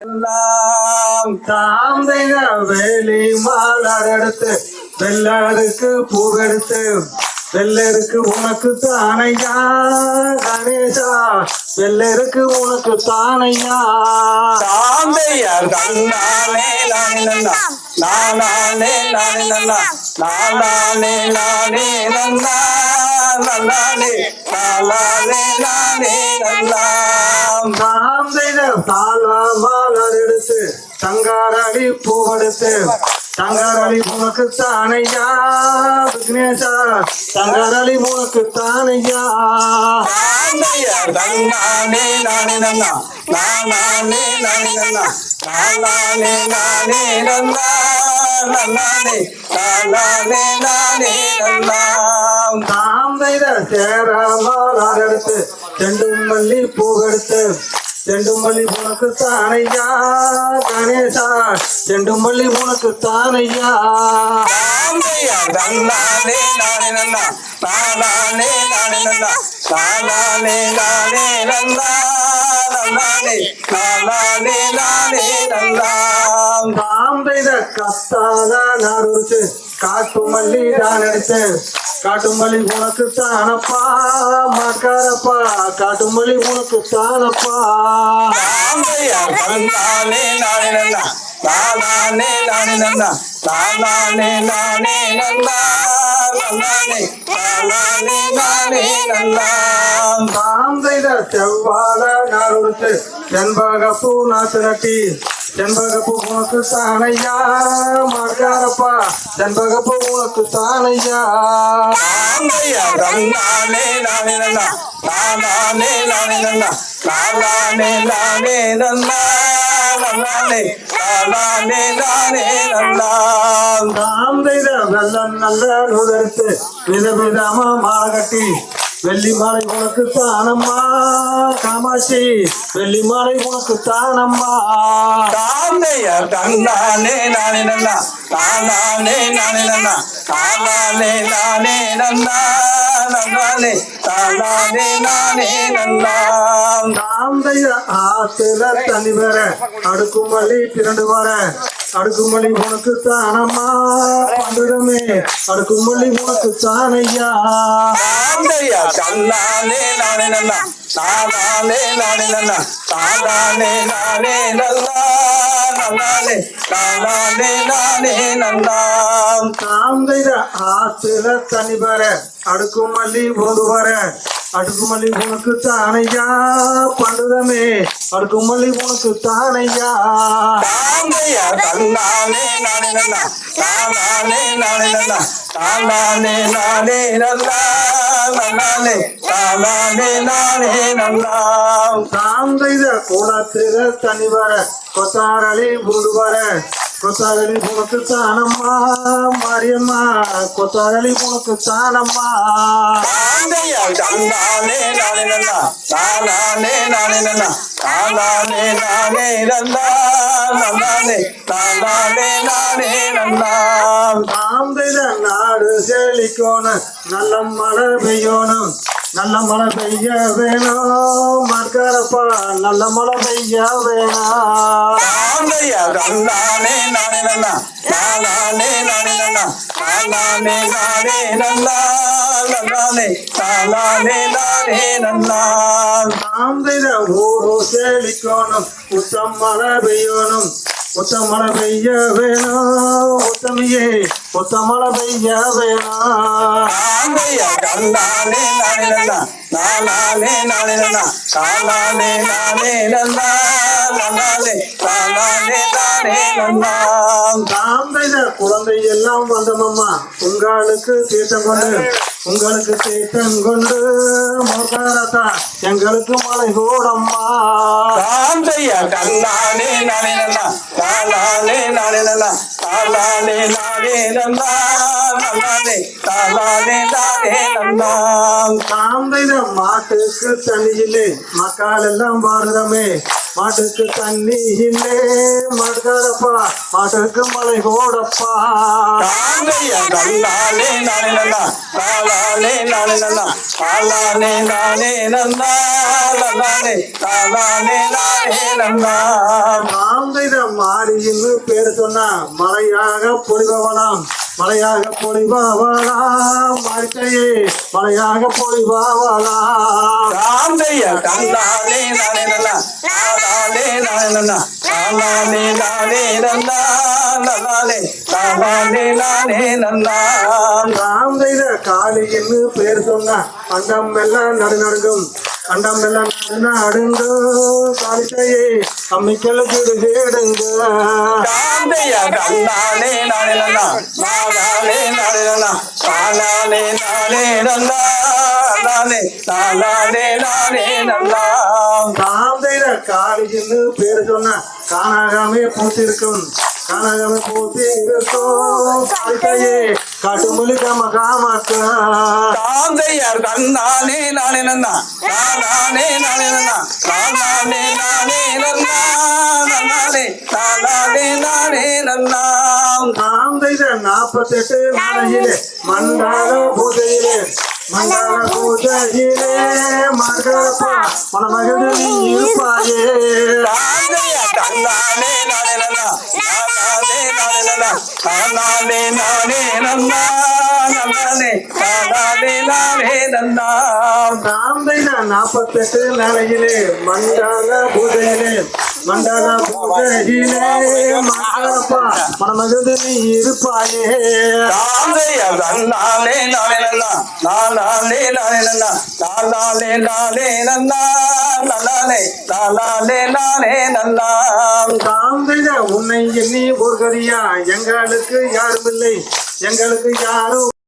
எல்லாம் தாந்தைக வேலி மாலர் எடுத்து வெள்ளருக்கு பூவெடுத்து வெள்ளருக்கு உனக்கு தானையா கணேசா? வெள்ளருக்கு உனக்கு தானையா? தாந்தையார் தன்னானே நானே நானே நானே நானே நானே நன்னா. நானே நானே நன்னா. தாந்தைக தாள மாலர் எடுத்து தங்காரடி பூவெடுத்து. தங்காரடி உனக்கு தானையா விக்னேஷா தங்காரடி உனக்கு தானையா தன்னானே நானே நன்னா. நானே நானே நன்னா. நானே நானே நன்னா. நன்னானே நானே நானே நன்னா. தாந்தைத சேராமல் எடுத்து செண்டும் மல்லி பூவெடுத்து. செண்டும் மல்லி உனக்கு தானையா கணேசா செண்டும் மல்லி உனக்கு தானையா நானே நானே நன்னா நானே நானே நன்னா நானே நானே நன்னா நானே நானே நானே நன்னா தாந்தைத கத்தால நாடுச்சு காட்டு மல்லி நான் எடுத்து காட்டு மல்லி உனக்கு தானப்பா மக்காரப்பா காட்டு மல்லி உனக்கு தானப்பா தாந்தையார் நானே நன்னா நானே நானே நன்னா நானே நானே நன்னா நன்னானே நானே நானே நன்னா தாந்தைத செவ்வாழ நாடு செண்பகப்பூ நாத்து செண்பகப்பூ உனக்கு தானையா மக்காரப்பா செண்பகப்பூ உனக்கு தானையா நானே நன்னா நானே நானே நன்னா நானே நானே நன்னா நானே நானே நன்னா தாந்தைத வெள்ளம் நல்ல நுதர்த்து விதவிதமா மாகட்டி வெள்ளி மாலை உனக்கு தானம்மா காமாட்சி. வெள்ளி மாலை உனக்கு தானம்மா. தாந்தையார் தன்னானே நானே நன்னா. நானே நானே நன்னா. நானே நானே நன்னா. நன்னானே நானே நானே நன்னா. தாந்தைய ஆத்துல தண்ணி வர அடுக்குமல்லி திரண்டு வர. அடுக்குமல்லி உனக்கு தானம்மா. அடுக்குமல்லி உனக்கு தானையா தாந்தையா தன்னானே நானே நல்லா நானே நானே நல்லா நானே நானே நல்லா நன்னானே நானே நானே நன்னா தாந்தைய ஆத்துல தண்ணி அடுக்குமல்லி ஒருவர அடுக்குமல்லி உனக்கு தானையா? பண்டுடமே அடுக்குமல்லி உனக்கு தானையா? தாந்தையா தன்னானே நானே நன்னா நானே நானே? நன்னா நானே நானே? நன்னானே நானே நானே? நன்னா தாந்தைத குளத்தில தனி வர வர. கொத்தாரளி உனக்கு தானம்மா மாரியம்மா கொத்தாரளி உனக்கு தானம்மா தன்னானே நானே நன்னா நானே நானே நன்னா நானே நானே நன்னா நன்னானே நானே நானே நன்னா தாந்தைத நாடு செழிக்கணும் நல்ல மழை பெய்யணும். நல்ல மழை பெய்ய வேணும் மர்கரப்பா நல்ல மழை பெய்ய வேணும். தன்னானே நானே நன்னா நானே நானே நன்னா நானே நானே நன்னா நன்னானே நானே நானே நன்னா தாந்தைத ஊரு செழிக்கணும் உத்தம் மழை பெய்யணும். உத்த மழை பெய்ய வேணும் உத்தமியே உத்த மழை பெய்ய வேணும் தாந்தையா தன்னானே நானே நன்னா நானே நானே நன்னா நானே நானே நன்னா நன்னானே நானே நானே குழந்தை எல்லாம் வந்தமம்மா உங்களுக்கு தீர்த்தம் கொண்டு. உங்களுக்கு தீர்த்தம் கொண்டு மோகாரத்தா எங்களுக்கு மலை கூடம்மா தாந்தையா கல்லானே நானே நல்லா காலானே நானே நல்லா நானே நானே நன்னா நன்னானே நானே நானே நன்னா தாந்தைத மாட்டுக்கு தண்ணி இல்லை மக்கள் எல்லாம் பாரதமே மாட்டுக்கு தண்ணி இல்லை மடுக்காரப்பா மாட்டுக்கு மலை தாந்தையா தன்னானே நானே நன்னா தாலானே நானே நன்னா தாலானே நானே நன்னா நானே செய்த மாறின்னு பேர் சொன்னா மழையாக பொழிபவனாம் மழையாக பொழிபவனாம் வாழ்க்கையே மழையாக பொழிபவனாம் ராந்தைய கண்ணானே நானே நன்னா தாலானே நானே நன்னா தாலானே நானே நன்னா நன்னானே தாலானே நானே நன்னா நாம் செய்த காளின்னு பேர் சொன்னா அண்டம் எல்லாம் நடு நடுங்கும் அண்டம் எல்லாம் நடு நடுங்கும் காளிக்கையே அம்மிக்கல் கிடு கேடுங்க காந்தைய கண்ணானே நானே நன்னா நானே நானே நன்னா தாலானே நானே நன்னா நானே தாலானே நானே நன்னா நாம் செய்த காளின்னு பேர் சொன்னா காணாகாமே பூத்திருக்கும். காணாகாமே பூத்தி இருக்கும் காளிக்கையே காட்டுமொழி காம காமக்கா காந்தையர் கண்ணானே நானே நன்னா நானே நானே நன்னா நானே நானே நன்னா நன்னானே தாலானே நானே நன்னா செய்த நாற்பத்தெட்டு நாளையிலே மண்டால பூஜையிலே மண்டால பூஜையிலே மகளப்பா மணமகது நீ இருப்பாயே. காந்தைய கண்ணானே நானே நன்னா நானே நானே நன்னா நானே நானே நானே நன்னா நாற்பத்தெட்டு நாளையிலே மண்டால பூஜையிலே. மண்டால பூஜையிலே மகளப்பா மணமகது நீ இருப்பாயே. காந்தைய கண்ணானே நானே நன்னா. நானே நானே நன்னா. நானே நானே நன்னா. செய்த உன்னை எண்ணி ஒரு கதியா. எங்களுக்கு யாரும் இல்லை எங்களுக்கு யாரும்